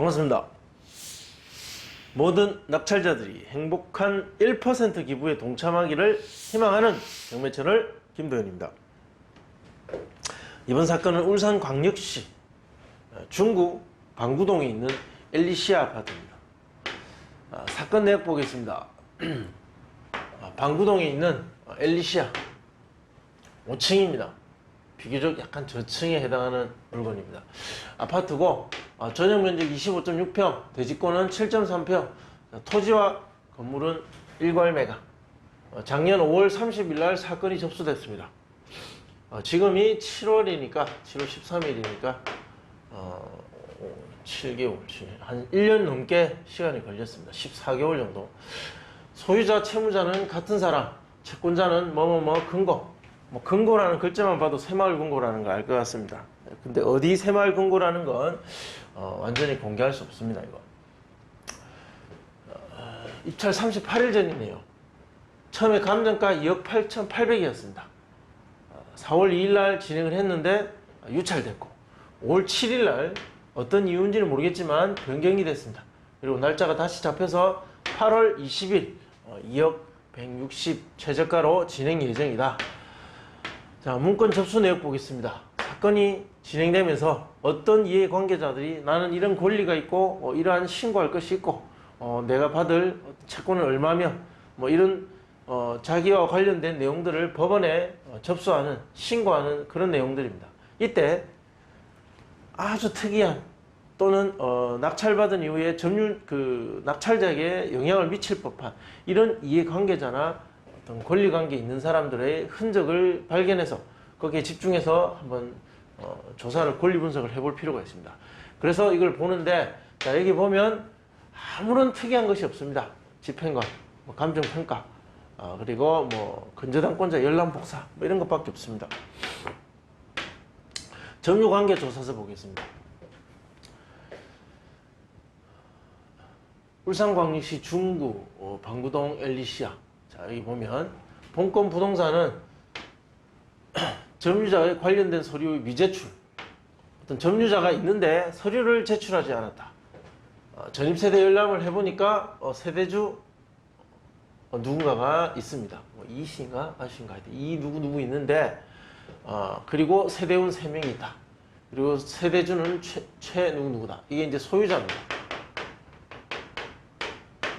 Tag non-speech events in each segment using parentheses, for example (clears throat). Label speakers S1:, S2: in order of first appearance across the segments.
S1: 반갑습니다. 모든 낙찰자들이 행복한 1% 기부에 동참하기를 희망하는 경매 채널 김도현입니다. 이번 사건은 울산 광역시 중구 방구동에 있는 엘리시아 아파트입니다. 아, 사건 내역 보겠습니다. (clears throat) 아, 방구동에 있는 엘리시아 5층입니다. 비교적 약간 저층에 해당하는 물건입니다. 아파트고 어, 전용 면적 25.6평, 대지권은 7.3평, 토지와 건물은 일괄매가. 어, 작년 5월 30일 날 사건이 접수됐습니다. 어, 지금이 7월이니까 7월 13일이니까 어, 7개월, 한 1년 넘게 시간이 걸렸습니다. 14개월 정도. 소유자, 채무자는 같은 사람, 채권자는 뭐뭐뭐 근거. 뭐 근거라는 글자만 봐도 새마을 근거라는 거알것 같습니다. 근데 어디 새마을 근거라는 건 어, 완전히 공개할 수 없습니다. 이거 어, 입찰 38일 전이네요. 처음에 감정가 2억 8,800이었습니다. 4월 2일 날 진행을 했는데 유찰됐고 5월 7일 날 어떤 이유인지는 모르겠지만 변경이 됐습니다. 그리고 날짜가 다시 잡혀서 8월 20일 2억 160 최저가로 진행 예정이다. 자, 문건 접수 내역 보겠습니다. 사건이 진행되면서 어떤 이해관계자들이 나는 이런 권리가 있고 어, 이러한 신고할 것이 있고 어, 내가 받을 채권은 얼마며 뭐 이런 어, 자기와 관련된 내용들을 법원에 어, 접수하는 신고하는 그런 내용들입니다. 이때 아주 특이한 또는 어, 낙찰받은 이후에 점유 그 낙찰자에게 영향을 미칠 법한 이런 이해관계자나 어떤 권리관계 있는 사람들의 흔적을 발견해서 거기에 집중해서 한번 어, 조사를 권리 분석을 해볼 필요가 있습니다. 그래서 이걸 보는데 자 여기 보면 아무런 특이한 것이 없습니다. 집행관, 뭐 감정평가, 어, 그리고 뭐 근저당권자 열람복사 뭐 이런 것밖에 없습니다. 점유관계 조사서 보겠습니다. 울산광역시 중구 어, 방구동 엘리시아 자 여기 보면 본건 부동산은 (clears throat) 점유자의 관련된 서류 미제출 어떤 점유자가 있는데 서류를 제출하지 않았다. 어, 전입세대 열람을 해보니까 어, 세대주 어, 누군가가 있습니다. 뭐 아씨인가 하여튼 이 누구 누구 있는데 어, 그리고 세대원 3명이 있다. 그리고 세대주는 최, 최 누구 누구다. 이게 이제 소유자입니다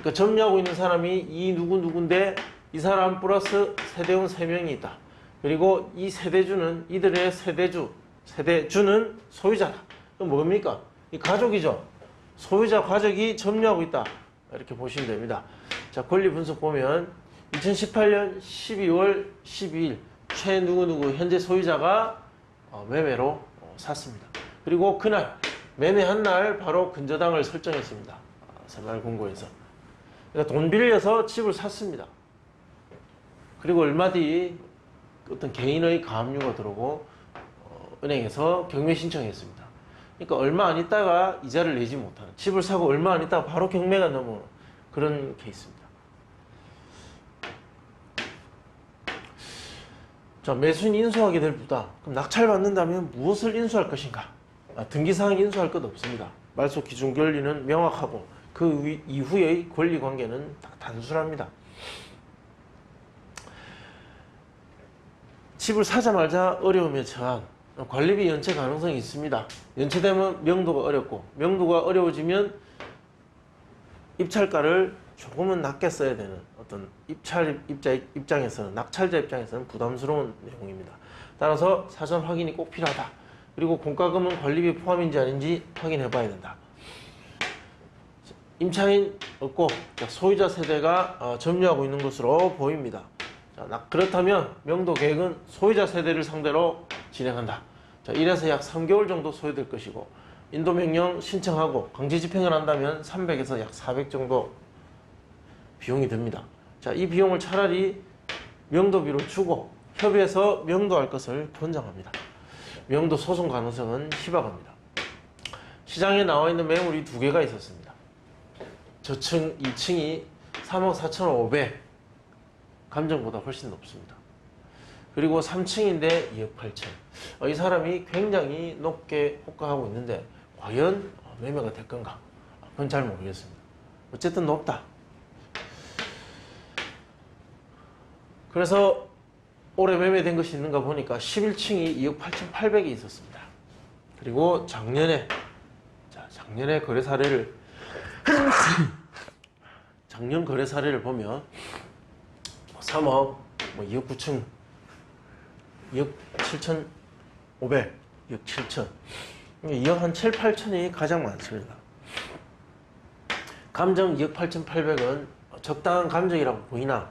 S1: 그러니까 점유하고 있는 사람이 이 누구 누군데 이 사람 플러스 세대원 세 명이 있다. 그리고 이 세대주는 이들의 세대주, 세대주는 소유자다. 그럼 뭡니까? 이 가족이죠. 소유자 가족이 점유하고 있다. 이렇게 보시면 됩니다. 자, 권리 분석 보면 2018년 12월 12일 최 누구누구 현재 소유자가 어, 매매로 어, 샀습니다. 그리고 그날 매매한 날 바로 근저당을 설정했습니다. 아, 새마을금고에서. 그러니까 돈 빌려서 집을 샀습니다. 그리고 얼마 뒤 어떤 개인의 가압류가 들어오고 어, 은행에서 경매 신청했습니다. 그러니까 얼마 안 있다가 이자를 내지 못하는 집을 사고 얼마 안 있다가 바로 경매가 넘어오는 그런 케이스입니다. 자, 매수인 인수하게 될 부담. 그럼 낙찰받는다면 무엇을 인수할 것인가? 아, 등기사항 인수할 것 없습니다. 말소 기준 권리는 명확하고 그 위- 이후의 권리 관계는 다 단순합니다. 집을 사자마자 어려움에 처한 관리비 연체 가능성이 있습니다. 연체되면 명도가 어렵고 명도가 어려워지면 입찰가를 조금은 낮게 써야 되는 어떤 입찰 입자 입장에서는 낙찰자 입장에서는 부담스러운 내용입니다. 따라서 사전 확인이 꼭 필요하다. 그리고 공과금은 관리비 포함인지 아닌지 확인해 봐야 된다. 임차인 없고 소유자 세대가 어, 점유하고 있는 것으로 보입니다. 그렇다면 명도 계획은 소유자 세대를 상대로 진행한다. 자, 이래서 약 3개월 정도 소요될 것이고 인도 명령 신청하고 강제 집행을 한다면 300에서 약 400 정도 비용이 듭니다. 자, 이 비용을 차라리 명도비로 주고 협의해서 명도할 것을 권장합니다. 명도 소송 가능성은 희박합니다. 시장에 나와 있는 매물이 두 개가 있었습니다. 저층 2층이 3억 4,500 감정보다 훨씬 높습니다. 그리고 3층인데 2억 8천. 어, 이 사람이 굉장히 높게 호가하고 있는데 과연 어, 매매가 될 건가? 그건 잘 모르겠습니다. 어쨌든 높다. 그래서 올해 매매된 것이 있는가 보니까 11층이 2억 8,800이 있었습니다. 그리고 작년에 자, 작년에 거래 사례를 작년 거래 사례를 보면 3억, 뭐 2억 9천, 2억 7천 500, 2억 7천, 2억 한 7, 8천이 가장 많습니다. 감정 2억 8,800은 적당한 감정이라고 보이나?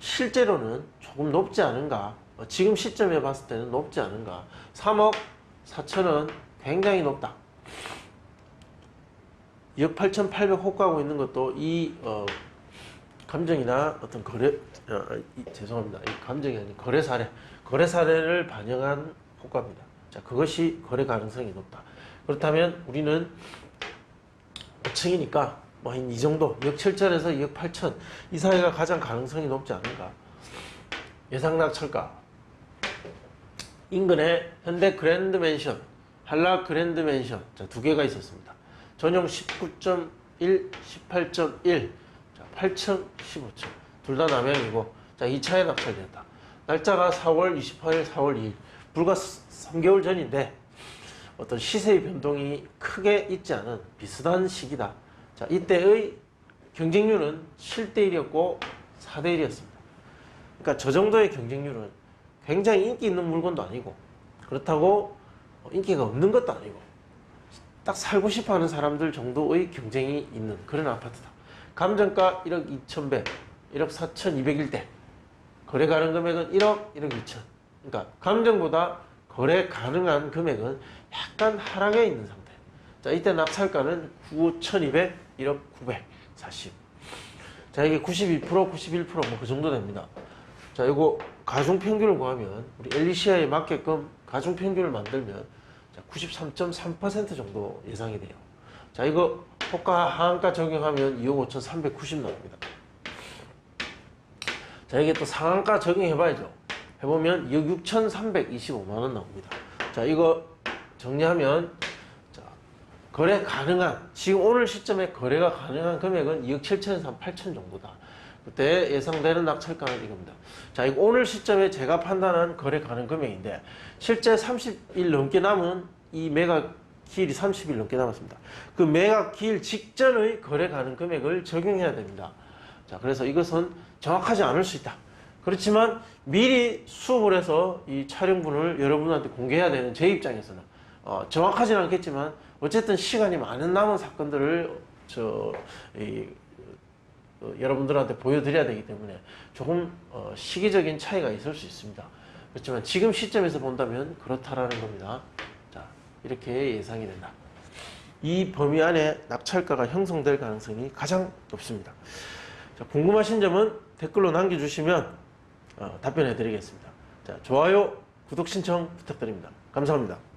S1: 실제로는 조금 높지 않은가? 어, 지금 시점에 봤을 때는 높지 않은가? 3억 4천은 굉장히 높다 2억 8,800 호가하고 있는 것도 이 어, 감정이나 어떤 거래 어, 이, 죄송합니다. 이 감정이 아닌 거래 사례 거래 사례를 반영한 호가입니다. 자 그것이 거래 가능성이 높다. 그렇다면 우리는 5층이니까 뭐 이 정도 2억 7천에서 2억 8천 이 사이가 가장 가능성이 높지 않은가? 예상 낙찰가. 인근에 현대 그랜드 맨션 한락 그랜드 맨션. 자, 두 개가 있었습니다 전용 19.1 18.1 자, 8층 15층. 둘 다 남양이고. 자 2차에 낙찰됐다. 날짜가 4월 28일 4월 2일. 불과 3개월 전인데 어떤 시세의 변동이 크게 있지 않은 비슷한 시기다. 자, 이때의 경쟁률은 7대1이었고 4대1이었습니다. 그러니까 저 정도의 경쟁률은 굉장히 인기 있는 물건도 아니고 그렇다고 인기가 없는 것도 아니고 딱 살고 싶어 하는 사람들 정도의 경쟁이 있는 그런 아파트다. 감정가 1억 2,100, 1억 4,201대. 거래 가능 금액은 1억, 1억 2천. 그러니까 감정보다 거래 가능한 금액은 약간 하락해 있는 상태. 자, 이때 낙찰가는 9,200, 1억 940. 자, 이게 92%, 91%, 뭐 그 정도 됩니다. 자, 이거 가중 평균을 구하면 우리 엘리시아에 맞게끔 가중 평균을 만들면 93.3% 정도 예상이 돼요. 자, 이거 호가 하한가 적용하면 2억 5,390 나옵니다. 자, 이게 또 상한가 적용해봐야죠. 해보면 2억 6,325만 원 나옵니다. 자, 이거 정리하면 자, 거래 가능한 지금 오늘 시점에 거래가 가능한 금액은 2억 7천에서 한 8천 정도다. 그때 예상되는 낙찰가는 이겁니다. 자, 이거 오늘 시점에 제가 판단한 거래 가능 금액인데 실제 30일 넘게 남은 이 매각 기일이 30일 넘게 남았습니다. 그 매각 기일 직전의 거래 가능 금액을 적용해야 됩니다. 자, 그래서 이것은 정확하지 않을 수 있다. 그렇지만 미리 수업을 해서 이 촬영분을 여러분한테 공개해야 되는 제 입장에서는 어, 정확하지는 않겠지만 어쨌든 시간이 많은 남은 사건들을 저 이, 어, 여러분들한테 보여드려야 되기 때문에 조금 어, 시기적인 차이가 있을 수 있습니다. 그렇지만 지금 시점에서 본다면 그렇다라는 겁니다. 자 이렇게 예상이 된다. 이 범위 안에 낙찰가가 형성될 가능성이 가장 높습니다. 자, 궁금하신 점은 댓글로 남겨주시면 어, 답변해 드리겠습니다. 자, 좋아요, 구독 신청 부탁드립니다. 감사합니다.